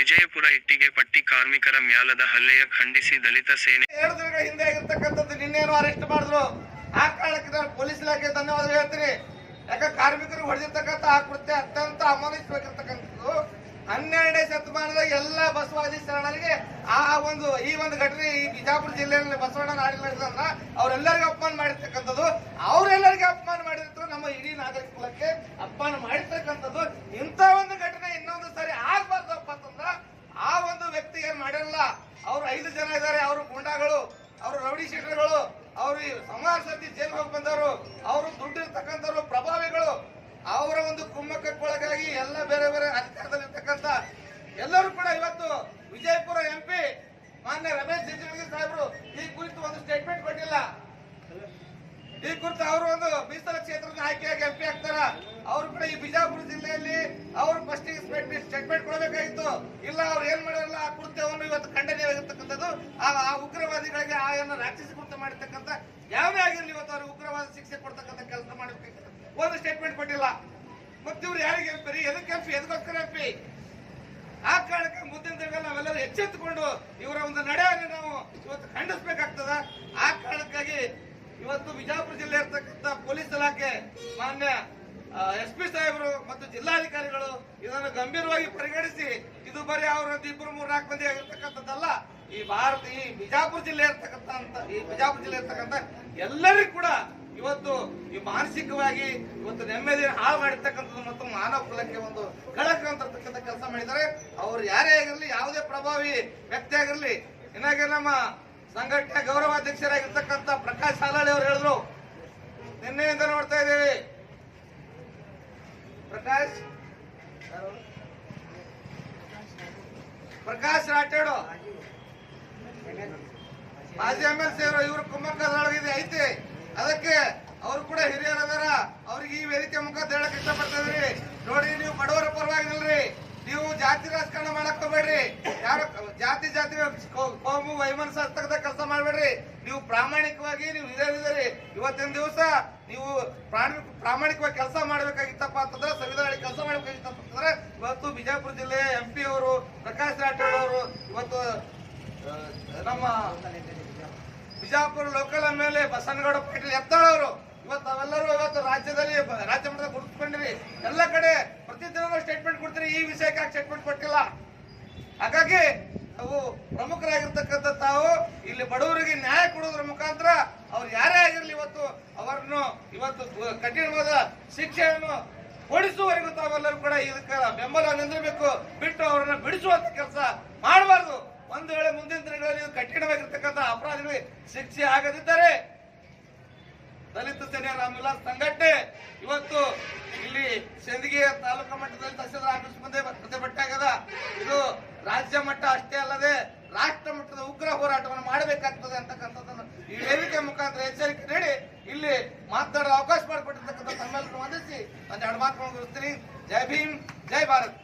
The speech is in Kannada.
ವಿಜಯಪುರ ಇಟ್ಟಿಗೆ ಪಟ್ಟಿ ಕಾರ್ಮಿಕರ ಮ್ಯಾಲದ ಹಲ್ಲೆಯ ಖಂಡಿಸಿ ದಲಿತ ಸೇನೆ ಎರಡು ದಿನಗಳ ಹಿಂದೆ ಆಗಿರ್ತಕ್ಕಂಥದ್ದು ನಿನ್ನೇನು ಅರೆಸ್ಟ್ ಮಾಡಿದ್ರು. ಆ ಕಾರಣಕ್ಕೆ ಪೊಲೀಸ್ ಇಲಾಖೆ ಧನ್ಯವಾದ ಹೇಳ್ತೀನಿ. ಯಾಕ ಕಾರ್ಮಿಕರು ಹೊಡೆದಿರ್ತಕ್ಕಂಥ ಆ ಕೃತ್ಯ ಅತ್ಯಂತ ಅಮಾನಿಸಬೇಕಿರ್ತಕ್ಕಂಥದ್ದು ಹನ್ನೆರಡನೇ ಶತಮಾನದ ಎಲ್ಲ ಬಸವಾದಿ ಶರಣರಿಗೆ ಆ ಒಂದು, ಈ ಒಂದು ಘಟನೆ ಈ ಬಿಜಾಪುರ ಜಿಲ್ಲೆಯಲ್ಲಿ ಬಸವಣ್ಣ ನಾಡಿನ ನಡೆದಂದ್ರ ಅವರೆಲ್ಲರಿಗೂ ಅಪಮಾನ ಮಾಡಿರ್ತಕ್ಕಂಥದ್ದು. ಅವರೆಲ್ಲರಿಗೂ ಅಪಮಾನ ಮಾಡಿದ್ರು ನಮ್ಮ ಇಡೀ ನಾಗರಿಕ ಕುಲಕ್ಕೆ ಅಪಮಾನ ಮಾಡಿರ್ತಕ್ಕಂಥದ್ದು ಇಂಥ ಒಂದು ಘಟನೆ ಇನ್ನೊಂದು ಸಾರಿ ಆಗ್ಬಾರ್ದಪ್ಪ ಅಂತಂದ್ರ ಆ ಒಂದು ವ್ಯಕ್ತಿ ಏನ್ ಮಾಡಿರಲ್ಲ ಅವ್ರು ಐದು ಜನ ಇದ್ದಾರೆ, ಅವರು ಗುಂಡಾಗಳು, ಅವರು ರೌಡಿ ಶೀಟರ್ಗಳು ಅವರು ಸಮಾಜ ಸತಿ ಜೈಲ್ಗೆ ಹೋಗಿ ಬಂದವರು, ಅವರು ದುಡ್ಡು ಇರ್ತಕ್ಕಂಥವ್ರು ಪ್ರಭಾವಿಗಳು. ಅವರ ಒಂದು ಕುಮ್ಮಕ್ಕಕ್ಕೊಳಗಾಗಿ ಎಲ್ಲ ಬೇರೆ ಬೇರೆ ಅಧಿಕಾರದಲ್ಲಿರ್ತಕ್ಕಂಥ ಎಲ್ಲರೂ ಕೂಡ ಇವತ್ತು ವಿಜಯಪುರ ಎಂ ಪಿ ಮಾನ್ಯ ರಮೇಶ್ ಜಿಗಜಿಣಗಿ ಸಾಹೇಬರು ಈ ಕುರಿತು ಒಂದು ಸ್ಟೇಟ್ಮೆಂಟ್ ಕೊಟ್ಟಿಲ್ಲ. ಈ ಕುರಿತು ಅವರು ಒಂದು ಮೀಸಲ ಕ್ಷೇತ್ರದ ಆಯ್ಕೆಯಾಗಿ ಎಂಪಿ ಆಗ್ತಾರ? ಅವರು ಕೂಡ ಈ ಬಿಜಾಪುರ ಜಿಲ್ಲೆಯಲ್ಲಿ ಅವರು ಫಸ್ಟ್ ಸ್ಟೇಟ್ಮೆಂಟ್ ಕೊಡಬೇಕಾಗಿತ್ತು. ಇಲ್ಲ, ಅವ್ರು ಏನ್ ಮಾಡಿರಲ್ಲ ಆ ಕೃತ್ಯವನ್ನು ಇವತ್ತು ಖಂಡನೀಯವಾಗಿರ್ತಕ್ಕಂಥದ್ದು ಆ ಉಗ್ರವಾದಿಗಳಿಗೆ ಆ ಏನು ರಾಕ್ಷಸ ಮಾಡಿರ್ತಕ್ಕಂಥ, ಯಾವುದೇ ಆಗಿರಲಿ ಇವತ್ತು ಅವ್ರಿಗೆ ಉಗ್ರವಾದ ಶಿಕ್ಷೆ ಕೊಡ್ತಕ್ಕಂಥ ಕೆಲಸ ಮಾಡಬೇಕು ಒಂದು ಸ್ಟೇಟ್ಮೆಂಟ್ ಕೊಟ್ಟಿಲ್ಲ. ಮತ್ತೆ ಇವ್ರು ಯಾರಿಗೆ ಎಂಪಿ ರೀ ಎದಕ್ಕೆ ಎಂಪಿ ಎದಕ್ಕೋಸ್ಕರ ಎಂಪಿ ಆ ಕಾರಣಕ್ಕೆ ಮುಂದಿನ ದಿನಗಳಲ್ಲಿ ನಾವೆಲ್ಲರೂ ಎಚ್ಚೆತ್ತುಕೊಂಡು ಇವರ ಒಂದು ನಡೆಯನ್ನು ನಾವು ಇವತ್ತು ಖಂಡಿಸಬೇಕಾಗ್ತದ ಆ ಕಾರಣಕ್ಕಾಗಿ ಇವತ್ತು ಬಿಜಾಪುರ ಜಿಲ್ಲೆ ಇರ್ತಕ್ಕಂಥ ಪೊಲೀಸ್ ಇಲಾಖೆ ಮಾನ್ಯ ಎಸ್ ಪಿ ಸಾಹೇಬರು ಮತ್ತು ಜಿಲ್ಲಾಧಿಕಾರಿಗಳು ಇದನ್ನು ಗಂಭೀರವಾಗಿ ಪರಿಗಣಿಸಿ, ಇದು ಬರೀ ಅವರ ಇಬ್ಬರು ಮೂರು ನಾಲ್ಕು ಮಂದಿ ಆಗಿರ್ತಕ್ಕಂಥದ್ದಲ್ಲ, ಈ ಭಾರತ, ಈ ಬಿಜಾಪುರ ಜಿಲ್ಲೆ ಇರ್ತಕ್ಕಂಥ, ಈ ಬಿಜಾಪುರ ಜಿಲ್ಲೆ ಇರ್ತಕ್ಕಂಥ ಎಲ್ಲರಿಗೂ ಕೂಡ ಇವತ್ತು ಈ ಮಾನಸಿಕವಾಗಿ ಇವತ್ತು ನೆಮ್ಮದಿ ಹಾಳು ಮಾಡಿರ್ತಕ್ಕಂಥದ್ದು ಮತ್ತು ಮಾನವ ಕುಲಕ್ಕೆ ಒಂದು ಕಳಕ ಅಂತಕ್ಕಂಥ ಕೆಲಸ ಮಾಡಿದ್ದಾರೆ. ಅವರು ಯಾರೇ ಆಗಿರಲಿ, ಯಾವುದೇ ಪ್ರಭಾವಿ ವ್ಯಕ್ತಿ ಆಗಿರಲಿ, ಇನ್ನಾಗೆ ನಮ್ಮ ಸಂಘಟನೆ ಗೌರವಾಧ್ಯಕ್ಷರಾಗಿರ್ತಕ್ಕಂಥ ಪ್ರಕಾಶ್ ಸಾಲಾಳಿ ಅವರು ಹೇಳಿದ್ರು. ನಿನ್ನೆಯಿಂದ ನೋಡ್ತಾ ಪ್ರಕಾಶ್? ಪ್ರಕಾಶ್ ರಾಠೋಡು? ಮಾಜಿ ಎಂ ಎಲ್ ಸಿ ಅವರು ಇವರು ಕುಮ್ಮಕ್ಕದೊಳಗಿದೆ ಐತಿ. ಅದಕ್ಕೆ ಅವರು ಕೂಡ ಹಿರಿಯರದಾರ ಅವ್ರಿಗೆ ಈ ವೇದಿಕೆ ಮುಖಾಂತರ ಹೇಳಕ್ ಇಷ್ಟಪಡ್ತಿದ್ರಿ ನೋಡಿ, ನೀವು ಬಡವರ ಪರವಾಗಿಲ್ರಿ. ನೀವು ಜಾತಿ ರಾಜಕಾರಣ ಮಾಡಕ್ ಹೋಗ್ಬೇಡ್ರಿ. ಯಾರು ಜಾತಿ ಜಾತಿ ಕೋಮು ವೈಮನ್ ಕೆಲಸ ಮಾಡ್ಬೇಡ್ರಿ. ನೀವು ಪ್ರಾಮಾಣಿಕವಾಗಿ, ನೀವು ಹಿರಿಯರಿದ್ದೀರಿ ಇವತ್ತಿನ ದಿವಸ ನೀವು ಪ್ರಾಮಾಣಿಕವಾಗಿ ಕೆಲಸ ಮಾಡ್ಬೇಕಾಗಿತ್ತಪ್ಪ ಅಂತಂದ್ರೆ ಸಂವಿಧಾನ ಕೆಲಸ ಮಾಡ್ಬೇಕಾಗಿತ್ತಪ್ಪ ಅಂತಂದ್ರೆ, ಇವತ್ತು ಬಿಜಾಪುರ ಜಿಲ್ಲೆ ಎಂ ಪಿ ಅವರು, ಪ್ರಕಾಶ್ ರಾಠೋಡ್ ಅವರು ಇವತ್ತು ನಮ್ಮ ಬಿಜಾಪುರ ಲೋಕಲ್ ಮೇಲೆ ಬಸನಗೌಡ ಪಾಟೀಲ್ ಎತ್ತಾಳವರು ಇವತ್ತು ಅವೆಲ್ಲರೂ ಇವತ್ತು ರಾಜ್ಯದಲ್ಲಿ ರಾಜ್ಯ ಮಟ್ಟದಲ್ಲಿ ಗುರುತಿಸ್ಕೊಂಡಿರಿ ಎಲ್ಲ ಕಡೆ ಪ್ರತಿದಿನ ಸ್ಟೇಟ್ಮೆಂಟ್ ಕೊಡ್ತೀರಿ, ಈ ವಿಷಯಕ್ಕೆ ಸ್ಟೇಟ್ಮೆಂಟ್ ಕೊಟ್ಟಿಲ್ಲ? ಹಾಗಾಗಿ ನಾವು ಪ್ರಮುಖರಾಗಿರ್ತಕ್ಕಂಥ ತಾವು ಇಲ್ಲಿ ಬಡವರಿಗೆ ನ್ಯಾಯ ಕೊಡೋದ್ರ ಮುಖಾಂತರ ಅವ್ರು ಯಾರೇ ಆಗಿರ್ಲಿ ಇವತ್ತು ಅವರನ್ನು ಇವತ್ತು ಕಠಿಣವಾದ ಶಿಕ್ಷೆಯನ್ನು ಕೊಡಿಸುವವರೆಗೂ ತಾವೆಲ್ಲರೂ ಕೂಡ ಇದಕ್ಕೆ ಬೆಂಬಲ ನಿಂದಿರಬೇಕು. ಬಿಟ್ಟು ಅವರನ್ನು ಬಿಡಿಸುವಂತ ಕೆಲಸ ಮಾಡಬಾರ್ದು. ಒಂದು ವೇಳೆ ಮುಂದಿನ ದಿನಗಳಲ್ಲಿ ಕಠಿಣವಾಗಿರ್ತಕ್ಕಂಥ ಅಪರಾಧಿಗಳಿಗೆ ಶಿಕ್ಷೆ ಆಗದಿದ್ದರೆ ದಲಿತ ಸೇನೆಯ ರಾಮವಿಲಾಸ್ ಸಂಘಟನೆ ಇವತ್ತು ಇಲ್ಲಿ ಸಿಂದಗಿ ತಾಲೂಕು ಮಟ್ಟದಲ್ಲಿ ತಹಸೀಲ್ದಾರ್ ಆಫೀಸ್ ಮುಂದೆ ಪ್ರತಿಭಟನೆ ಆಗದ ಇದು ರಾಜ್ಯ ಮಟ್ಟ ಅಷ್ಟೇ ಅಲ್ಲದೆ ರಾಷ್ಟ್ರ ಮಟ್ಟದ ಉಗ್ರ ಹೋರಾಟವನ್ನು ಮಾಡಬೇಕಾಗ್ತದೆ ಅಂತಕ್ಕಂಥದ್ದನ್ನು ಈ ವೇದಿಕೆ ಮುಖಾಂತರ ಎಚ್ಚರಿಕೆ ನೀಡಿ ಇಲ್ಲಿ ಮಾತನಾಡಲು ಅವಕಾಶ ಮಾಡಿಕೊಟ್ಟಿರ್ತಕ್ಕಂಥ ತಮ್ಮೆಲ್ಲರೂ ವಂದಿಸಿ ಒಂದು ಎರಡು ಮುಗಿಸ್ತೀನಿ ಜೈ ಭೀಮ್, ಜೈ ಭಾರತ್.